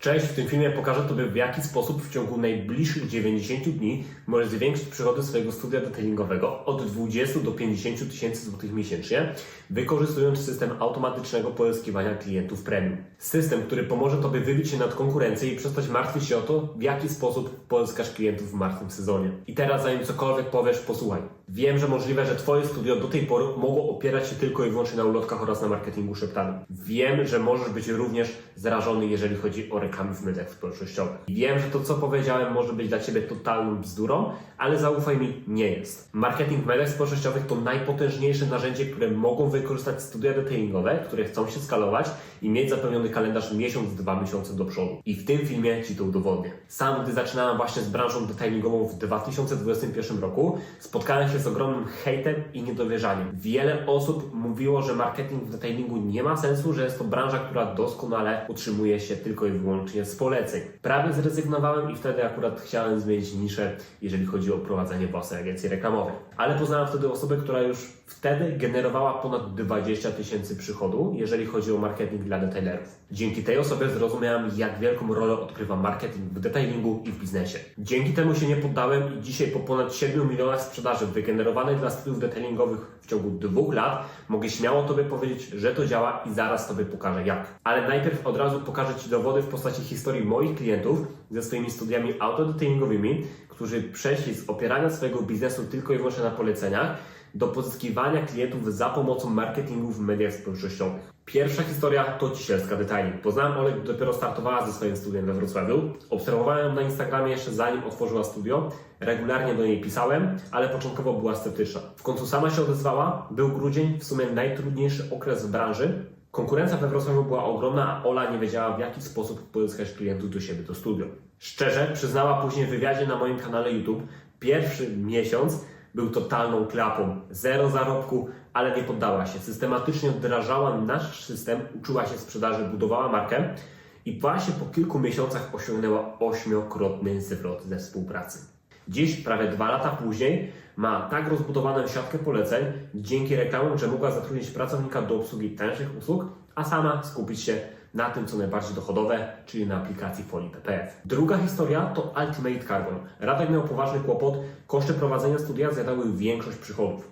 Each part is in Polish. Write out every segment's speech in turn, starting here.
Cześć, w tym filmie pokażę Tobie w jaki sposób w ciągu najbliższych 90 dni możesz zwiększyć przychody swojego studia detailingowego od 20 do 50 tysięcy złotych miesięcznie, wykorzystując system automatycznego pozyskiwania klientów premium. System, który pomoże Tobie wybić się nad konkurencję i przestać martwić się o to, w jaki sposób pozyskasz klientów w martwym sezonie. I teraz zanim cokolwiek powiesz, posłuchaj. Wiem, że możliwe, że Twoje studio do tej pory mogło opierać się tylko i wyłącznie na ulotkach oraz na marketingu szeptanym. Wiem, że możesz być również zrażony, jeżeli chodzi o reklamy w mediach społecznościowych. Wiem, że to, co powiedziałem, może być dla Ciebie totalną bzdurą, ale zaufaj mi, nie jest. Marketing w mediach społecznościowych to najpotężniejsze narzędzie, które mogą wykorzystać studia detailingowe, które chcą się skalować i mieć zapewniony kalendarz miesiąc, dwa miesiące do przodu. I w tym filmie Ci to udowodnię. Sam, gdy zaczynałem właśnie z branżą detailingową w 2021 roku, spotkałem się z ogromnym hejtem i niedowierzaniem. Wiele osób mówiło, że marketing w detailingu nie ma sensu, że jest to branża, która doskonale utrzymuje się tylko i wyłącznie z poleceń. Prawie zrezygnowałem i wtedy akurat chciałem zmienić niszę, jeżeli chodzi o prowadzenie własnej agencji reklamowej. Ale poznałem wtedy osobę, która już wtedy generowała ponad 20 tysięcy przychodu, jeżeli chodzi o marketing dla detailerów. Dzięki tej osobie zrozumiałem, jak wielką rolę odgrywa marketing w detailingu i w biznesie. Dzięki temu się nie poddałem i dzisiaj po ponad 7 milionach sprzedaży wygenerowanej dla studiów detailingowych w ciągu dwóch lat mogę śmiało Tobie powiedzieć, że to działa i zaraz Tobie pokażę jak. Ale najpierw od razu pokażę Ci dowody w postaci historii moich klientów ze swoimi studiami autodetailingowymi, którzy przeszli z opierania swojego biznesu tylko i wyłącznie na poleceniach do pozyskiwania klientów za pomocą marketingu w mediach społecznościowych. Pierwsza historia to Cisielska Detailing. Poznałem Olę, dopiero startowała ze swoim studiem we Wrocławiu. Obserwowałem ją na Instagramie jeszcze zanim otworzyła studio. Regularnie do niej pisałem, ale początkowo była sceptyczna. W końcu sama się odezwała. Był grudzień, w sumie najtrudniejszy okres w branży. Konkurencja we Wrocławiu była ogromna, a Ola nie wiedziała w jaki sposób pozyskać klientów do siebie do studio. Szczerze, przyznała później w wywiadzie na moim kanale YouTube, pierwszy miesiąc był totalną klapą. Zero zarobku, ale nie poddała się. Systematycznie wdrażała nasz system, uczyła się sprzedaży, budowała markę i właśnie po kilku miesiącach osiągnęła ośmiokrotny zwrot ze współpracy. Dziś, prawie dwa lata później, ma tak rozbudowaną siatkę poleceń dzięki reklamom, że mogła zatrudnić pracownika do obsługi tańszych usług, a sama skupić się na tym, co najbardziej dochodowe, czyli na aplikacji folii PPF. Druga historia to Ultimate Carbon. Radek miał poważny kłopot, koszty prowadzenia studia zjadały większość przychodów.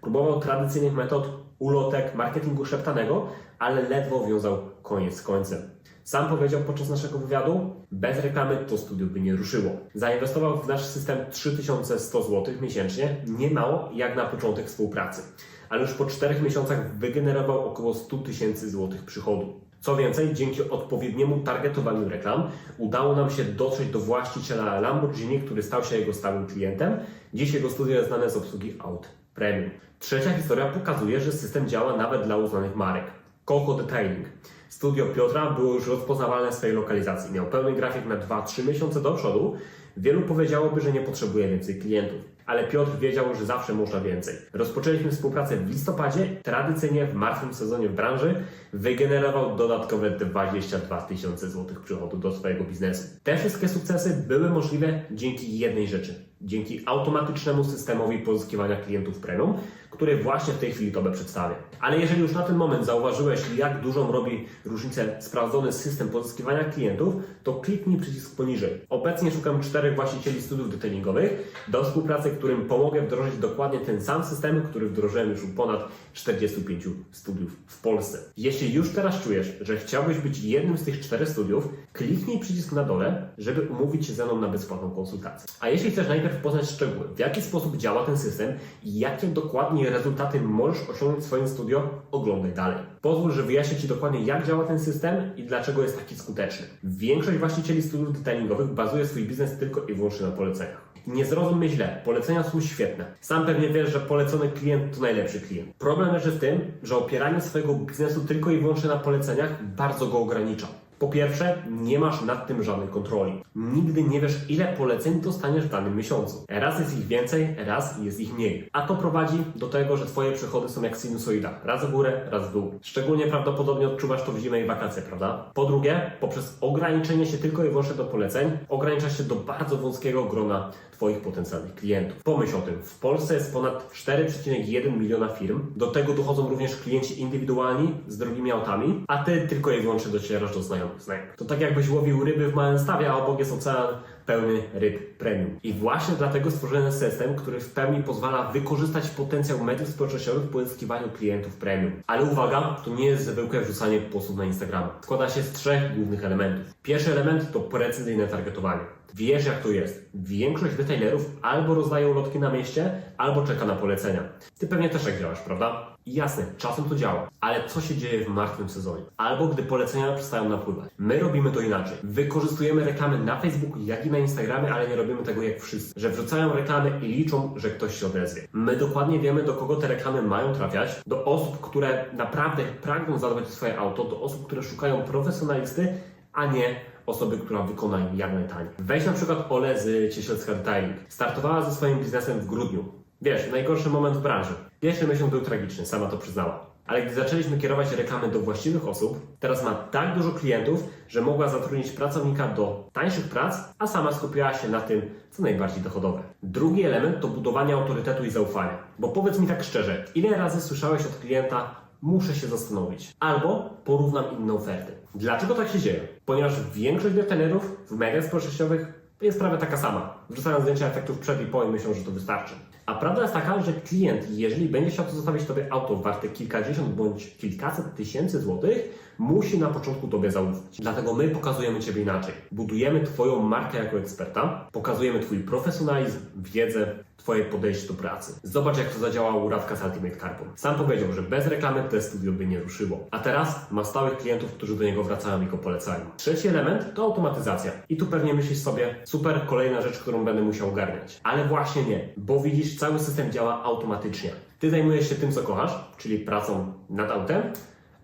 Próbował tradycyjnych metod, ulotek, marketingu szeptanego, ale ledwo wiązał koniec z końcem. Sam powiedział podczas naszego wywiadu, bez reklamy to studio by nie ruszyło. Zainwestował w nasz system 3100 zł miesięcznie, nie mało jak na początek współpracy. Ale już po 4 miesiącach wygenerował około 100 tysięcy złotych przychodu. Co więcej, dzięki odpowiedniemu targetowaniu reklam udało nam się dotrzeć do właściciela Lamborghini, który stał się jego stałym klientem. Dziś jego studio jest znane z obsługi aut premium. Trzecia historia pokazuje, że system działa nawet dla uznanych marek. Coco Detailing. Studio Piotra było już rozpoznawalne w swojej lokalizacji. Miał pełny grafik na 2-3 miesiące do przodu. Wielu powiedziałoby, że nie potrzebuje więcej klientów. Ale Piotr wiedział, że zawsze można więcej. Rozpoczęliśmy współpracę w listopadzie. Tradycyjnie w martwym sezonie w branży wygenerował dodatkowe 22 tysiące złotych przychodu do swojego biznesu. Te wszystkie sukcesy były możliwe dzięki jednej rzeczy. Dzięki automatycznemu systemowi pozyskiwania klientów premium, który właśnie w tej chwili Tobie przedstawię. Ale jeżeli już na ten moment zauważyłeś, jak dużą robi różnicę sprawdzony system pozyskiwania klientów, to kliknij przycisk poniżej. Obecnie szukam czterech właścicieli studiów detailingowych do współpracy, którym pomogę wdrożyć dokładnie ten sam system, który wdrożyłem już u ponad 45 studiów w Polsce. Jeśli już teraz czujesz, że chciałbyś być jednym z tych czterech studiów, kliknij przycisk na dole, żeby umówić się ze mną na bezpłatną konsultację. A jeśli chcesz najpierw poznać szczegóły, w jaki sposób działa ten system i jakie dokładnie rezultaty możesz osiągnąć w swoim studio, oglądaj dalej. Pozwól, że wyjaśnię Ci dokładnie, jak działa ten system i dlaczego jest taki skuteczny. Większość właścicieli studiów detailingowych bazuje swój biznes tylko i wyłącznie na poleceniach. Nie zrozum mnie źle, polecenia są świetne. Sam pewnie wiesz, że polecony klient to najlepszy klient. Problem leży w tym, że opieranie swojego biznesu tylko i wyłącznie na poleceniach bardzo go ogranicza. Po pierwsze, nie masz nad tym żadnej kontroli. Nigdy nie wiesz, ile poleceń dostaniesz w danym miesiącu. Raz jest ich więcej, raz jest ich mniej. A to prowadzi do tego, że Twoje przychody są jak sinusoida. Raz w górę, raz w dół. Szczególnie prawdopodobnie odczuwasz to w zimę i wakacje, prawda? Po drugie, poprzez ograniczenie się tylko i wyłącznie do poleceń, ograniczasz się do bardzo wąskiego grona Twoich potencjalnych klientów. Pomyśl o tym. W Polsce jest ponad 4,1 miliona firm. Do tego dochodzą również klienci indywidualni z drogimi autami, a Ty tylko i wyłącznie docierasz do znajomych. To tak jakbyś łowił ryby w małym stawie, a obok jest ocean pełny ryb premium. I właśnie dlatego stworzono system, który w pełni pozwala wykorzystać potencjał mediów społecznościowych w pozyskiwaniu klientów premium. Ale uwaga, to nie jest zwykłe wrzucanie postów na Instagrama. Składa się z trzech głównych elementów. Pierwszy element to precyzyjne targetowanie. Wiesz jak to jest. Większość detailerów albo rozdaje ulotki na mieście, albo czeka na polecenia. Ty pewnie też tak działasz, prawda? Jasne, czasem to działa, ale co się dzieje w martwym sezonie? Albo gdy polecenia przestają napływać. My robimy to inaczej. Wykorzystujemy reklamy na Facebooku, jak i na Instagramie, ale nie robimy tego jak wszyscy, że wrzucają reklamy i liczą, że ktoś się odezwie. My dokładnie wiemy, do kogo te reklamy mają trafiać, do osób, które naprawdę pragną zadbać o swoje auto, do osób, które szukają profesjonalisty, a nie osoby, która wykona im jak najtaniej. Weź na przykład Ole z Cieślecka Detailing. Startowała ze swoim biznesem w grudniu. Wiesz, najgorszy moment w branży. Pierwszy miesiąc był tragiczny, sama to przyznała. Ale gdy zaczęliśmy kierować reklamy do właściwych osób, teraz ma tak dużo klientów, że mogła zatrudnić pracownika do tańszych prac, a sama skupiała się na tym, co najbardziej dochodowe. Drugi element to budowanie autorytetu i zaufania. Bo powiedz mi tak szczerze, ile razy słyszałeś od klienta, muszę się zastanowić, albo porównam inne oferty. Dlaczego tak się dzieje? Ponieważ większość detailerów w mediach społecznościowych jest prawie taka sama. Wrzucają zdjęcia efektów przed i po i myślą, że to wystarczy. A prawda jest taka, że klient, jeżeli będzie chciał to zostawić Tobie auto warte kilkadziesiąt bądź kilkaset tysięcy złotych, musi na początku Tobie zaufać. Dlatego my pokazujemy Ciebie inaczej. Budujemy Twoją markę jako eksperta, pokazujemy Twój profesjonalizm, wiedzę, Twoje podejście do pracy. Zobacz, jak to zadziałało u Radka z Ultimate Carbon. Sam powiedział, że bez reklamy to studio by nie ruszyło. A teraz ma stałych klientów, którzy do niego wracają i go polecają. Trzeci element to automatyzacja. I tu pewnie myślisz sobie, super, kolejna rzecz, którą będę musiał ogarniać. Ale właśnie nie, bo widzisz, cały system działa automatycznie. Ty zajmujesz się tym, co kochasz, czyli pracą nad autem,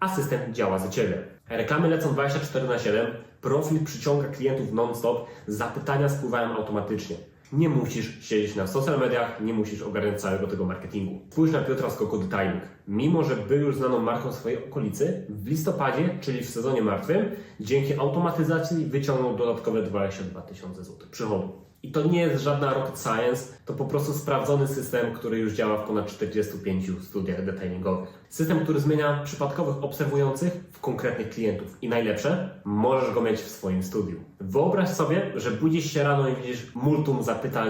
a system działa za Ciebie. Reklamy lecą 24 na 7, profil przyciąga klientów non-stop, zapytania spływają automatycznie. Nie musisz siedzieć na social mediach, nie musisz ogarniać całego tego marketingu. Spójrz na Piotra z Coco Detailing. Mimo, że był już znaną marką swojej okolicy, w listopadzie, czyli w sezonie martwym, dzięki automatyzacji wyciągnął dodatkowe 22 tysiące złotych przychodu. I to nie jest żadna rocket science, to po prostu sprawdzony system, który już działa w ponad 45 studiach detailingowych. System, który zmienia przypadkowych obserwujących w konkretnych klientów. I najlepsze, możesz go mieć w swoim studiu. Wyobraź sobie, że budzisz się rano i widzisz multum zapytań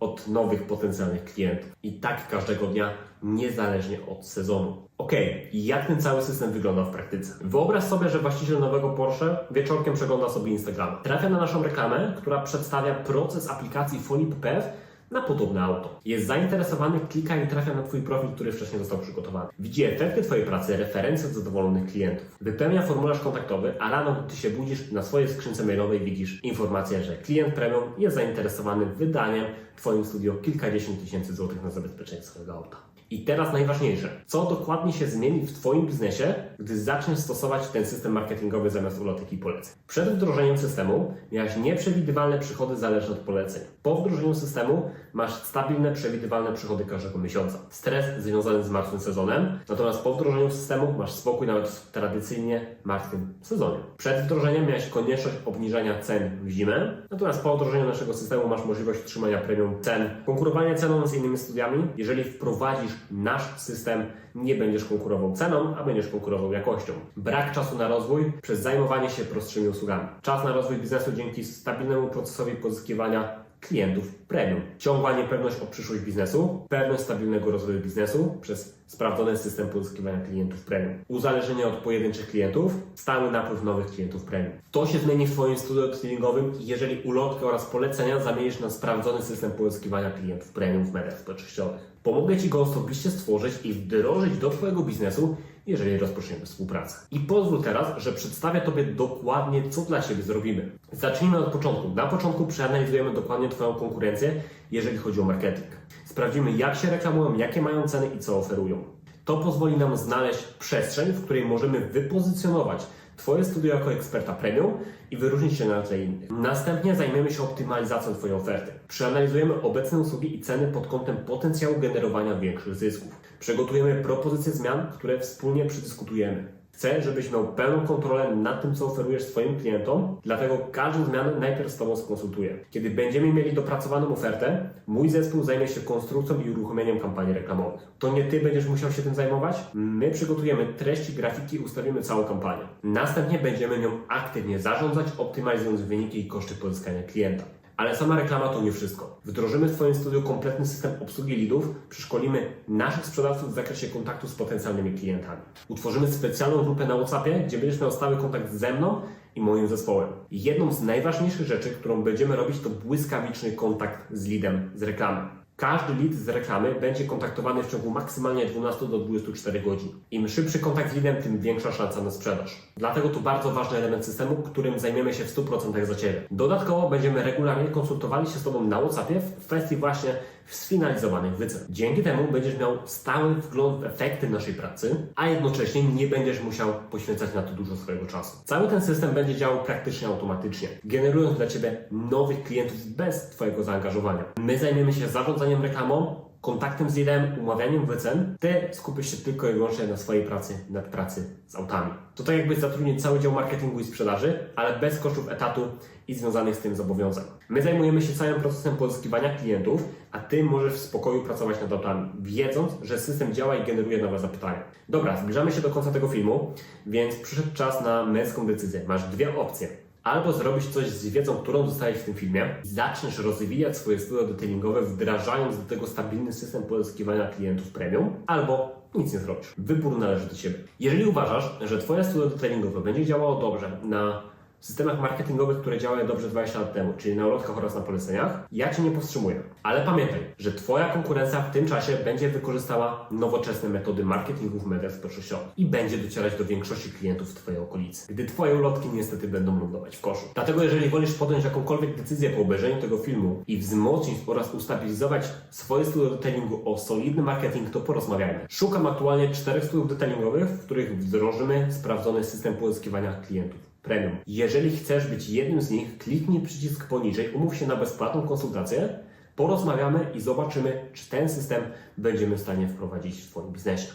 od nowych potencjalnych klientów. I tak każdego dnia, niezależnie od sezonu. Ok, jak ten cały system wygląda w praktyce? Wyobraź sobie, że właściciel nowego Porsche wieczorkiem przegląda sobie Instagram. Trafia na naszą reklamę, która przedstawia proces aplikacji folii PPF na podobne auto. Jest zainteresowany, klika i trafia na Twój profil, który wcześniej został przygotowany. Widzi efekty Twojej pracy, referencje od zadowolonych klientów. Wypełnia formularz kontaktowy, a rano, gdy się budzisz, na swojej skrzynce mailowej widzisz informację, że klient premium jest zainteresowany wydaniem Twoim studio kilkadziesiąt tysięcy złotych na zabezpieczenie swojego auta. I teraz najważniejsze, co dokładnie się zmieni w Twoim biznesie, gdy zaczniesz stosować ten system marketingowy zamiast ulotek i poleceń. Przed wdrożeniem systemu miałeś nieprzewidywalne przychody zależne od poleceń. Po wdrożeniu systemu masz stabilne, przewidywalne przychody każdego miesiąca. Stres związany z martwym sezonem, natomiast po wdrożeniu systemu masz spokój nawet w tradycyjnie martwym sezonie. Przed wdrożeniem miałeś konieczność obniżania cen w zimę, natomiast po wdrożeniu naszego systemu masz możliwość trzymania premium cen. Konkurowanie ceną z innymi studiami, jeżeli wprowadzisz nasz system, nie będziesz konkurował ceną, a będziesz konkurował jakością. Brak czasu na rozwój przez zajmowanie się prostszymi usługami. Czas na rozwój biznesu dzięki stabilnemu procesowi pozyskiwania klientów premium. Ciągła niepewność o przyszłość biznesu, pewność stabilnego rozwoju biznesu przez sprawdzony system pozyskiwania klientów premium. Uzależnienie od pojedynczych klientów, stały napływ nowych klientów premium. To się zmieni w Twoim studiu trening jeżeli ulotkę oraz polecenia zamienisz na sprawdzony system pozyskiwania klientów premium w mediach społecznościowych. Pomogę Ci go osobiście stworzyć i wdrożyć do Twojego biznesu, jeżeli rozpoczniemy współpracę. I pozwól teraz, że przedstawię Tobie dokładnie, co dla Ciebie zrobimy. Zacznijmy od początku. Na początku przeanalizujemy dokładnie Twoją konkurencję, jeżeli chodzi o marketing. Sprawdzimy, jak się reklamują, jakie mają ceny i co oferują. To pozwoli nam znaleźć przestrzeń, w której możemy wypozycjonować Twoje studio jako eksperta premium i wyróżnić się na tle innych. Następnie zajmiemy się optymalizacją Twojej oferty. Przeanalizujemy obecne usługi i ceny pod kątem potencjału generowania większych zysków. Przygotujemy propozycje zmian, które wspólnie przedyskutujemy. Chcę, żebyś miał pełną kontrolę nad tym, co oferujesz swoim klientom, dlatego każdą zmianę najpierw z Tobą skonsultuję. Kiedy będziemy mieli dopracowaną ofertę, mój zespół zajmie się konstrukcją i uruchomieniem kampanii reklamowych. To nie Ty będziesz musiał się tym zajmować, my przygotujemy treści, grafiki i ustawimy całą kampanię. Następnie będziemy nią aktywnie zarządzać, optymalizując wyniki i koszty pozyskania klienta. Ale sama reklama to nie wszystko. Wdrożymy w Twoim studiu kompletny system obsługi leadów, przeszkolimy naszych sprzedawców w zakresie kontaktu z potencjalnymi klientami. Utworzymy specjalną grupę na WhatsAppie, gdzie będziesz miał stały kontakt ze mną i moim zespołem. Jedną z najważniejszych rzeczy, którą będziemy robić, to błyskawiczny kontakt z leadem z reklamy. Każdy lead z reklamy będzie kontaktowany w ciągu maksymalnie 12 do 24 godzin. Im szybszy kontakt z leadem, tym większa szansa na sprzedaż. Dlatego to bardzo ważny element systemu, którym zajmiemy się w 100% za Ciebie. Dodatkowo będziemy regularnie konsultowali się z Tobą na WhatsAppie w kwestii właśnie sfinalizowanych wycen. Dzięki temu będziesz miał stały wgląd w efekty naszej pracy, a jednocześnie nie będziesz musiał poświęcać na to dużo swojego czasu. Cały ten system będzie działał praktycznie automatycznie, generując dla Ciebie nowych klientów bez Twojego zaangażowania. My zajmiemy się zarządzaniem reklamą, kontaktem z liderem, umawianiem wycen, ty skupisz się tylko i wyłącznie na swojej pracy, nad pracy z autami. To tak jakbyś zatrudnił cały dział marketingu i sprzedaży, ale bez kosztów etatu i związanych z tym zobowiązań. My zajmujemy się całym procesem pozyskiwania klientów, a ty możesz w spokoju pracować nad autami, wiedząc, że system działa i generuje nowe zapytania. Dobra, zbliżamy się do końca tego filmu, więc przyszedł czas na męską decyzję. Masz dwie opcje. Albo zrobisz coś z wiedzą, którą dostałeś w tym filmie zaczniesz rozwijać swoje studia detailingowe, wdrażając do tego stabilny system pozyskiwania klientów premium, albo nic nie zrobisz. Wybór należy do Ciebie. Jeżeli uważasz, że Twoje studio detailingowe będzie działało dobrze na systemach marketingowych, które działały dobrze 20 lat temu, czyli na ulotkach oraz na poleceniach, ja Cię nie powstrzymuję. Ale pamiętaj, że Twoja konkurencja w tym czasie będzie wykorzystała nowoczesne metody marketingu w mediach społecznościowych i będzie docierać do większości klientów w Twojej okolicy, gdy Twoje ulotki niestety będą lądować w koszu. Dlatego jeżeli wolisz podjąć jakąkolwiek decyzję po obejrzeniu tego filmu i wzmocnić oraz ustabilizować swoje studio detailingu o solidny marketing, to porozmawiajmy. Szukam aktualnie czterech studiów detailingowych, w których wdrożymy sprawdzony system pozyskiwania klientów premium. Jeżeli chcesz być jednym z nich, kliknij przycisk poniżej, umów się na bezpłatną konsultację, porozmawiamy i zobaczymy, czy ten system będziemy w stanie wprowadzić w Twoim biznesie.